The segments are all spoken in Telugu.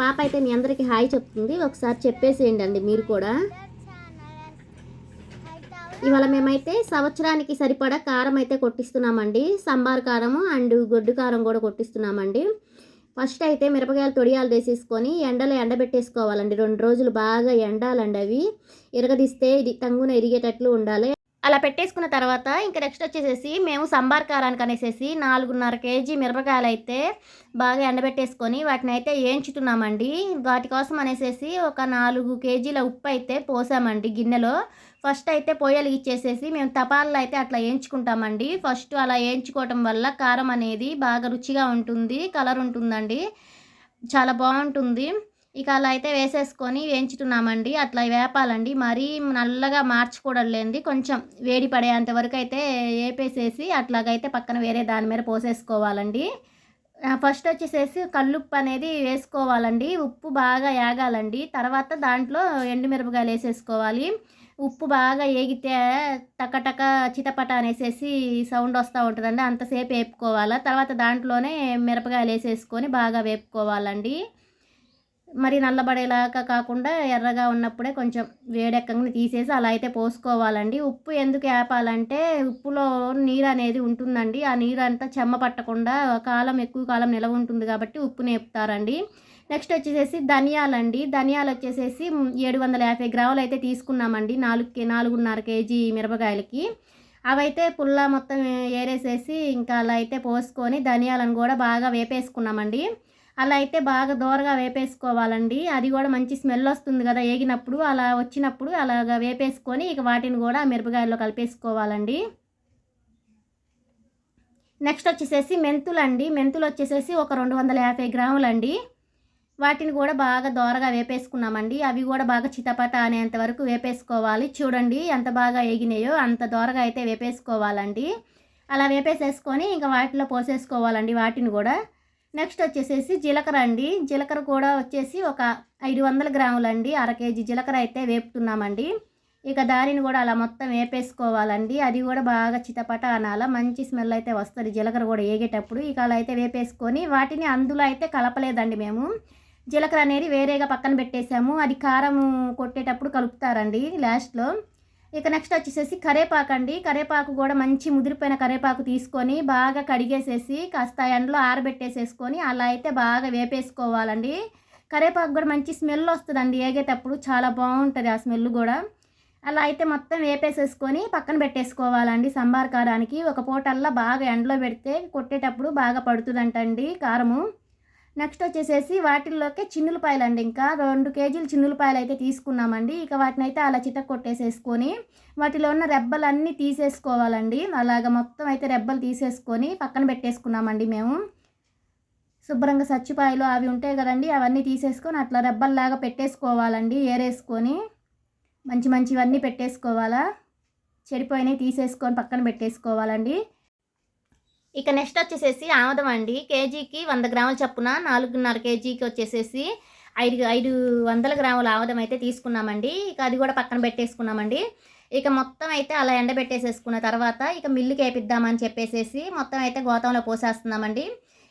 పాప అయితే మీ అందరికీ హాయ్ చెప్తుంది. ఒకసారి చెప్పేసేయండి అండి మీరు కూడా. ఇవాళ మేమైతే సంవత్సరానికి సరిపడా కారం అయితే కొట్టిస్తున్నామండి. సంబార్ కారము అండ్ గొడ్డు కారం కూడా కొట్టిస్తున్నామండి. ఫస్ట్ అయితే మిరపకాయలు తొడియాలు వేసేసుకొని ఎండలో ఎండబెట్టేసుకోవాలండి. రెండు రోజులు బాగా ఎండాలండి అవి. ఇరగదీస్తే ఇది తంగున ఇరిగేటట్లు ఉండాలి. అలా పెట్టేసుకున్న తర్వాత ఇంకా నెక్స్ట్ వచ్చేసేసి మేము సంబార్ కారానికి అనేసేసి నాలుగున్నర కేజీ మిరపకాయలు అయితే బాగా ఎండబెట్టేసుకొని వాటిని అయితే వేయించుతున్నామండి వాటి కోసం అనేసేసి ఒక నాలుగు కేజీల ఉప్పు అయితే పోసామండి గిన్నెలో. ఫస్ట్ అయితే పొయ్యలు ఇచ్చేసేసి మేము తపాల్లో అయితే అట్లా వేయించుకుంటామండి ఫస్ట్ అలా వేయించుకోవటం వల్ల కారం అనేది బాగా రుచిగా ఉంటుంది కలర్ ఉంటుందండి. చాలా బాగుంటుంది. ఇక అలా అయితే వేసేసుకొని వేయించుతున్నామండి. అట్లా వేపాలండి. మరీ నల్లగా మార్చుకోవడం కొంచెం వేడి పడేంత వరకు అయితే వేపేసేసి అట్లాగైతే పక్కన వేరే దాని మీద పోసేసుకోవాలండి. ఫస్ట్ వచ్చేసేసి కల్లుప్పు అనేది వేసుకోవాలండి. ఉప్పు బాగా ఏగాలండి తర్వాత దాంట్లో ఎండుమిరపకాయలు వేసేసుకోవాలి. ఉప్పు బాగా ఏగితే టకటక చితపట అనేసేసి సౌండ్ వస్తూ ఉంటుందండి. అంతసేపు వేపుకోవాలి? తర్వాత దాంట్లోనే మిరపకాయలు వేసేసుకొని బాగా వేపుకోవాలండి. మరి నల్లబడేలాగా కాకుండా ఎర్రగా ఉన్నప్పుడే కొంచెం వేడెక్కగా తీసేసి అలా అయితే పోసుకోవాలండి. ఉప్పు ఎందుకు వేపాలంటే ఉప్పులో నీరు అనేది ఉంటుందండి. ఆ నీరు అంతా చెమ్మ పట్టకుండా కాలం ఎక్కువ కాలం నిలవ ఉంటుంది కాబట్టి ఉప్పు నేపుతారండి. నెక్స్ట్ వచ్చేసేసి ధనియాలండి. ధనియాలు వచ్చేసేసి ఏడు వందల యాభై గ్రాములు అయితే తీసుకున్నామండి. నాలుగు నాలుగున్నర కేజీ మిరపకాయలకి. అవైతే పుల్ల మొత్తం ఏరేసేసి ఇంకా అలా అయితే పోసుకొని ధనియాలను కూడా బాగా వేపేసుకున్నామండి. అలా అయితే బాగా దూరగా వేపేసుకోవాలండి. అది కూడా మంచి స్మెల్ వస్తుంది కదా ఏగినప్పుడు. అలా వచ్చినప్పుడు అలాగా వేపేసుకొని ఇక వాటిని కూడా మిరపకాయల్లో కలిపేసుకోవాలండి. నెక్స్ట్ వచ్చేసేసి మెంతులండి. మెంతులు వచ్చేసేసి ఒక రెండు వందల యాభై గ్రాములండి. వాటిని కూడా బాగా దోరగా వేపేసుకున్నామండి. అవి కూడా బాగా చితపట అనేంత వరకు వేపేసుకోవాలి. చూడండి ఎంత బాగా ఎగినాయో అంత దోరగా అయితే వేపేసుకోవాలండి. అలా వేపేసేసుకొని ఇంకా వాటిలో పోసేసుకోవాలండి వాటిని కూడా. నెక్స్ట్ వచ్చేసేసి జీలకర్ర అండి. జీలకర్ర కూడా వచ్చేసి ఒక ఐదు వందల గ్రాములండి అర కేజీ జీలకర్ర అయితే వేపుతున్నామండి. ఇక దానిని కూడా అలా మొత్తం వేపేసుకోవాలండి. అది కూడా బాగా చితపట అనాల. మంచి స్మెల్ అయితే వస్తుంది జీలకర్ర కూడా వేగేటప్పుడు ఇక అలా అయితే వేపేసుకొని వాటిని అందులో అయితే కలపలేదండి మేము. జీలకర్ర అనేది వేరేగా పక్కన పెట్టేసాము. అది కారం కొట్టేటప్పుడు కలుపుతారండి లాస్ట్లో. ఇక నెక్స్ట్ వచ్చేసేసి కరేపాకు అండి కరేపాకు కూడా మంచి ముదిరిపోయిన కరేపాకు తీసుకొని బాగా కడిగేసేసి కాస్త ఎండలో ఆరబెట్టేసేసుకొని అలా అయితే బాగా వేపేసుకోవాలండి. కరేపాకు కూడా మంచి స్మెల్ వస్తుందండి. ఏగేటప్పుడు చాలా బాగుంటుంది ఆ స్మెల్ కూడా. అలా అయితే మొత్తం వేపేసేసుకొని పక్కన పెట్టేసుకోవాలండి సంబార్ కారానికి. ఒక పూటల్లా బాగా ఎండలో పెడితే కొట్టేటప్పుడు బాగా పడుతుందంటండి కారము. నెక్స్ట్ వచ్చేసేసి వాటిల్లోకి చిన్నులపాయలు అండి ఇంకా రెండు కేజీలు చిన్నులపాయలు అయితే తీసుకున్నామండి. ఇక వాటిని అయితే అలా చిట్ట కొట్టేసేసుకొని వాటిలో ఉన్న రెబ్బలన్నీ తీసేసుకోవాలండి. అలాగ మొత్తం అయితే రెబ్బలు తీసేసుకొని పక్కన పెట్టేసుకున్నామండి మేము. శుభ్రంగా సచ్చిపాయలు అవి ఉంటాయి కదండి అవన్నీ తీసేసుకొని అట్లా రెబ్బల్లాగా పెట్టేసుకోవాలండి. ఏరేసుకొని మంచి మంచివన్నీ పెట్టేసుకోవాలా. చెడిపోయినవి తీసేసుకొని పక్కన పెట్టేసుకోవాలండి. ఇక నెక్స్ట్ వచ్చేసేసి ఆమదం అండి. కేజీకి వంద గ్రాముల చప్పున నాలుగున్నర కేజీకి వచ్చేసేసి ఐదు ఐదు వందల గ్రాముల ఆముదం అయితే తీసుకున్నామండి. ఇక అది కూడా పక్కన పెట్టేసుకున్నామండి. ఇక మొత్తం అయితే అలా ఎండబెట్టేసేసుకున్న తర్వాత ఇక మిల్లుకి వేపిద్దామని చెప్పేసేసి మొత్తం అయితే గోతంలో పోసేస్తున్నామండి.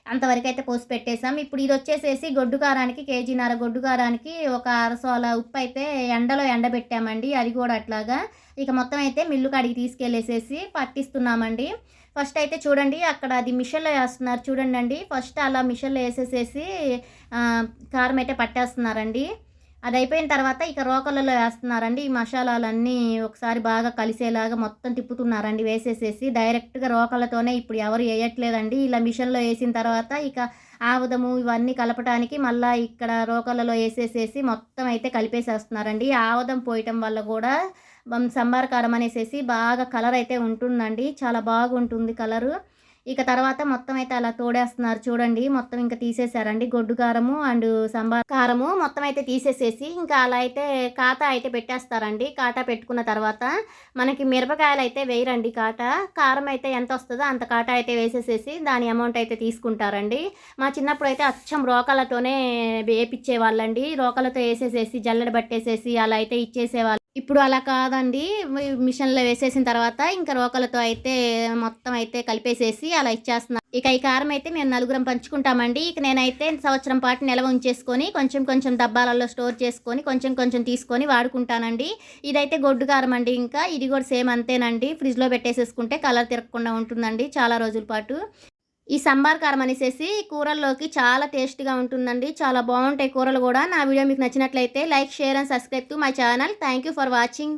అంతవరకు అయితే పోసి పెట్టేసాం ఇప్పుడు ఇది వచ్చేసేసి గొడ్డు కారానికి కేజీన్నర గొడ్డు కారానికి ఒక అరసోల ఉప్పు అయితే ఎండలో ఎండబెట్టామండి. అది కూడా అట్లాగా. ఇక మొత్తం అయితే మిల్లు కాడికి తీసుకెళ్ళేసేసి పట్టిస్తున్నామండి. ఫస్ట్ అయితే చూడండి అక్కడ అది మిషన్లో వేస్తున్నారు చూడండి అండి ఫస్ట్ అలా మిషన్లో వేసేసేసి కారం అయితే పట్టేస్తున్నారండి. అది అయిపోయిన తర్వాత ఇక రోకలలో వేస్తున్నారండి. ఈ మసాలాలన్నీ ఒకసారి బాగా కలిసేలాగా మొత్తం తిప్పుతున్నారండి వేసేసేసి. డైరెక్ట్గా రోకలతోనే ఇప్పుడు ఎవరు వేయట్లేదండి. ఇలా మిషన్లో వేసిన తర్వాత ఇక ఆవదము ఇవన్నీ కలపడానికి మళ్ళీ ఇక్కడ రోకలలో వేసేసేసి మొత్తం అయితే కలిపేసేస్తున్నారండి. ఆవదం పోయటం వల్ల కూడా సంబార కారం అనేసేసి బాగా కలర్ అయితే ఉంటుందండి. చాలా బాగుంటుంది కలరు. ఇక తర్వాత మొత్తం అయితే అలా తోడేస్తున్నారు. చూడండి మొత్తం ఇంకా తీసేసారండి గొడ్డు కారము అండ్ సంబార్ కారము మొత్తం అయితే తీసేసేసి ఇంకా అలా అయితే కాటా అయితే పెట్టేస్తారండి. కాటా పెట్టుకున్న తర్వాత మనకి మిరపకాయలు అయితే వేయరండి కాటా. కారం అయితే ఎంత వస్తుందో అంత కాటా అయితే వేసేసేసి దాని అమౌంట్ అయితే తీసుకుంటారండి. మా చిన్నప్పుడు అయితే అచ్చం రోకలతోనే వేపించేవాళ్ళండి రోకలతో వేసేసేసి జల్లెడ పట్టేసేసి అలా అయితే ఇచ్చేసేవాళ్ళు ఇప్పుడు అలా కాదండి. మిషన్లో వేసేసిన తర్వాత ఇంకా రోకలతో అయితే మొత్తం అయితే కలిపేసేసి అలా ఇచ్చేస్తున్నాం. ఇక ఈ కారం అయితే మేము నలుగురం పంచుకుంటామండి. ఇక నేనైతే సంవత్సరం పాటు నిల్వ ఉంచేసుకొని కొంచెం కొంచెం డబ్బాలలో స్టోర్ చేసుకొని కొంచెం కొంచెం తీసుకొని వాడుకుంటానండి. ఇదైతే గొడ్డు కారం అండి ఇంకా. ఇది కూడా సేమ్ అంతేనండి. ఫ్రిడ్జ్లో పెట్టేసేసుకుంటే కలర్ తిరగకుండా ఉంటుందండి చాలా రోజుల పాటు. ఈ సంబార్ కారం అనేసి కూరల్లోకి చాలా టేస్ట్గా ఉంటుందండి. చాలా బాగుంటాయి కూరలు కూడా. నా వీడియో మీకు నచ్చినట్లయితే like share and subscribe to my channel. Thank you for watching.